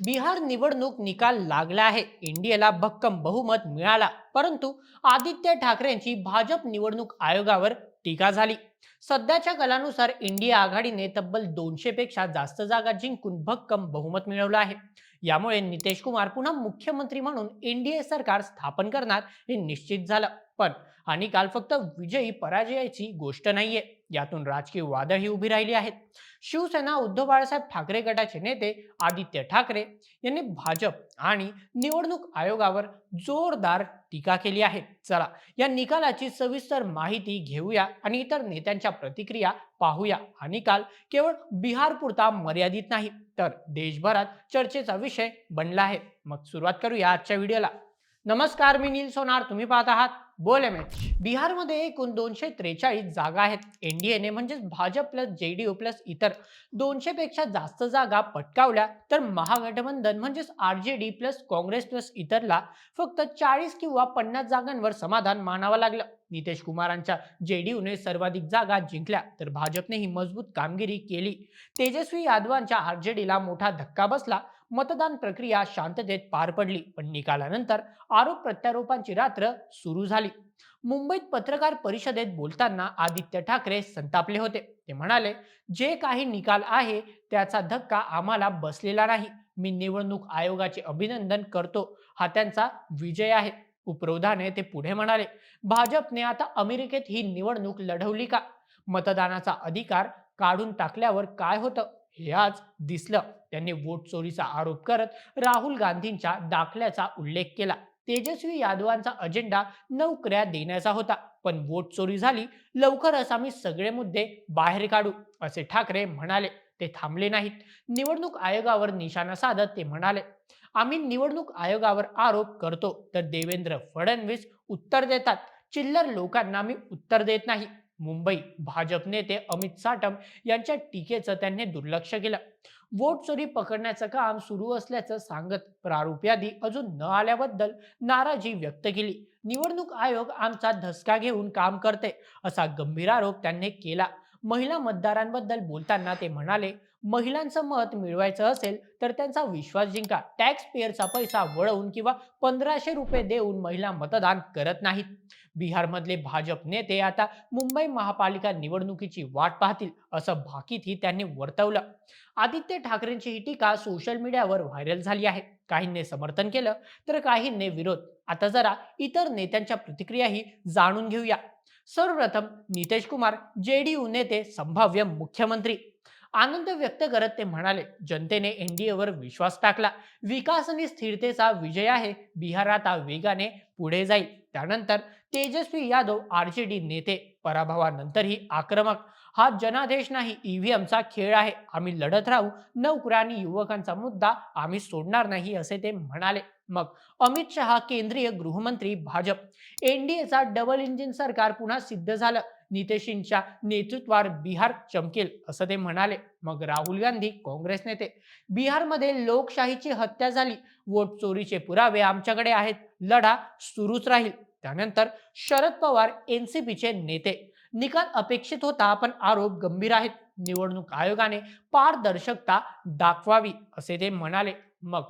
बिहार निवडणूक निकाल लागला आहे. एनडीएला भक्कम बहुमत मिळाला. परंतु आदित्य ठाकरेंची भाजप निवडणूक आयोगावर टीका झाली. सध्याच्या कलानुसार इंडिया आघाडीने तब्बल दोनशे पेक्षा जास्त जागा जिंकून भक्कम बहुमत मिळवलं आहे. यामुळे नितेश कुमार पुन्हा मुख्यमंत्री म्हणून एनडीए सरकार स्थापन करणार हे निश्चित झालं. पण आणि काल फक्त विजयी पराजयाची गोष्ट नाहीये. यातून राजकीय वादळही उभी राहिली आहेत. शिवसेना उद्धव बाळासाहेब ठाकरे गटाचे नेते आदित्य ठाकरे यांनी भाजप आणि निवडणूक आयोगावर जोरदार टीका केली आहे. चला या निकालाची सविस्तर माहिती घेऊया आणि इतर नेत्यांच्या प्रतिक्रिया पाहूया. हा निकाल केवळ बिहार पुरता मर्यादित नाही तर देशभरात चर्चेचा विषय बनला आहे. मग सुरुवात करूया आजच्या व्हिडिओला. नमस्कार मी नील सोनार. तुम्ही पाहत आहात बोल एम एच. बिहारमध्ये एकूण दोनशे त्रेचाळीस जागा आहेत. एनडीएने म्हणजेच Bhajap plus J D U plus इतर दोनशे पेक्षा जास्त जागा पटकावल्या तर महागठबंधन म्हणजेच R J D plus Congress plus इतरला फक्त चाळीस किंवा पन्नास जागांवर समाधान मानावं लागलं. नितेश कुमारांच्या जेडीयूने सर्वाधिक जागा जिंकल्या तर भाजपने ही मजबूत कामगिरी केली. तेजस्वी यादवांच्या आरजेडीला मोठा धक्का बसला. मतदान प्रक्रिया शांततेत पार पडली. पण निकालानंतर आरोप प्रत्यारोपांची रात्र सुरू झाली. मुंबईत पत्रकार परिषदेत बोलताना आदित्य ठाकरे संतापले होते. ते म्हणाले जे काही निकाल आहे त्याचा धक्का आम्हाला बसलेला नाही. मी निवडणूक आयोगाचे अभिनंदन करतो. हा त्यांचा विजय आहे. उपरोधाने ते पुढे म्हणाले भाजपने आता अमेरिकेत ही निवडणूक लढवली का? मतदानाचा अधिकार काढून टाकल्यावर काय होतं? हे आज दिसलं. त्यांनी वोट चोरीचा आरोप करत राहुल गांधींच्या दाखल्याचा उल्लेख केला. तेजस्वी यादवांचा अजेंडा नोकऱ्या देण्याचा होता. पण वोट चोरी झाली लवकरच आम्ही सगळे मुद्दे बाहेर काढू असे ठाकरे म्हणाले. ते थांबले नाहीत. निवडणूक आयोगावर निशाणा साधत ते म्हणाले. आम्ही निवडणूक आयोगावर आरोप करतो तर देवेंद्र फडणवीस उत्तर देतात. चिल्लर लोकांना मी उत्तर देत नाही. मुंबई भाजप नेते अमित साटम यांच्या टीकेचं त्यांनी दुर्लक्ष केलं. वोट चोरी पकडण्याचं काम सुरू असल्याचं सांगत प्रारूप यादी अजून न आल्याबद्दल नाराजी व्यक्त केली. निवडणूक आयोग आमचा धसका घेऊन काम करते असा गंभीर आरोप त्यांनी केला. महिला मतदारांबद्दल बोलताना ते म्हणाले महिलांचं मत मिळवायचं असेल तर त्यांचा विश्वास जिंका. टॅक्स पेअरचा पैसा वळवून किंवा पंधराशे रुपये देऊन महिला मतदान करत नाहीत. बिहारमधले भाजप नेते आता मुंबई महापालिका निवडणुकीची वाट पाहतील असं भाकीतही त्यांनी वर्तवलं. आदित्य ठाकरेंची ही टीका सोशल मीडियावर व्हायरल झाली आहे. काहींनी समर्थन केलं तर काहींनी विरोध. आता जरा इतर नेत्यांच्या प्रतिक्रियाही जाणून घेऊया. सर्वप्रथम नितेश कुमार जेडीयू नेते संभाव्य मुख्यमंत्री. आनंद व्यक्त करत ते म्हणाले जनतेने एनडीएवर विश्वास टाकला. विकास आणि स्थिरतेचा विजय आहे. बिहार आता वेगाने पुढे जाईल. त्यानंतर तेजस्वी यादव आरजेडी नेते पराभवानंतरही आक्रमक हा जनादेश नाही ईव्हीएमचा खेळ आहे. आम्ही लढत राहू नोकऱ्या आणि युवकांचा मुद्दा आम्ही सोडणार नाही असे ते म्हणाले. मग अमित शहा केंद्रीय गृहमंत्री भाजप. एनडीएचा डबल इंजिन सरकार पुन्हा सिद्ध झालं. नितेशींच्या नेतृत्वावर बिहार चमकेल असं ते म्हणाले. मग राहुल गांधी काँग्रेस नेते. बिहारमध्ये लोकशाहीची हत्या झाली. वोट चोरीचे पुरावे आमच्याकडे आहेत. लढा सुरूच राहील. त्यानंतर शरद पवार एनसीपीचे नेते. निकाल अपेक्षित होता पण आरोप गंभीर आहेत. निवडणूक आयोगाने पारदर्शकता दाखवावी असे ते म्हणाले. मग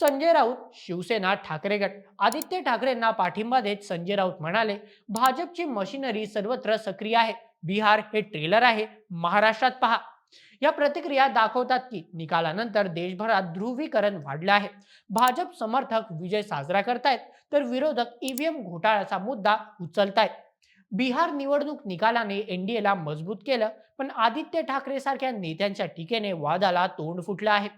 संजय राऊत शिवसेना ठाकरे गट. आदित्य ठाकरेंना पाठिंबा देत संजय राऊत म्हणाले भाजपची मशिनरी सर्वत्र सक्रिय आहे. बिहार हे ट्रेलर आहे. महाराष्ट्रात पहा. या प्रतिक्रिया दाखवतात की निकालानंतर देशभरात ध्रुवीकरण वाढलं आहे. भाजप समर्थक विजय साजरा करतायत तर विरोधक ईव्हीएम घोटाळ्याचा मुद्दा उचलतायत. बिहार निवडणूक निकालाने एनडीएला मजबूत केलं पण आदित्य ठाकरे सारख्या नेत्यांच्या टीकेने वादाला तोंड फुटलं आहे.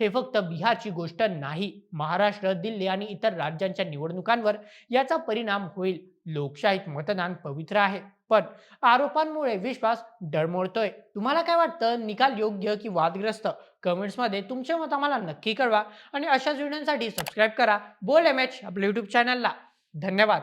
हे फक्त बिहारची गोष्ट नाही महाराष्ट्र दिल्ली आणि इतर राज्यांच्या निवडणुकांवर याचा परिणाम होईल. लोकशाहीत मतदान पवित्र आहे. पण आरोपांमुळे विश्वास डळमळतोय. तुम्हाला काय वाटतं? निकाल योग्य की वादग्रस्त? कमेंट्समध्ये तुमचे मत आम्हाला नक्की कळवा आणि अशाच व्हिडिओसाठी सबस्क्राईब करा. बोल एम एच आपल्या युट्यूब चॅनलला धन्यवाद.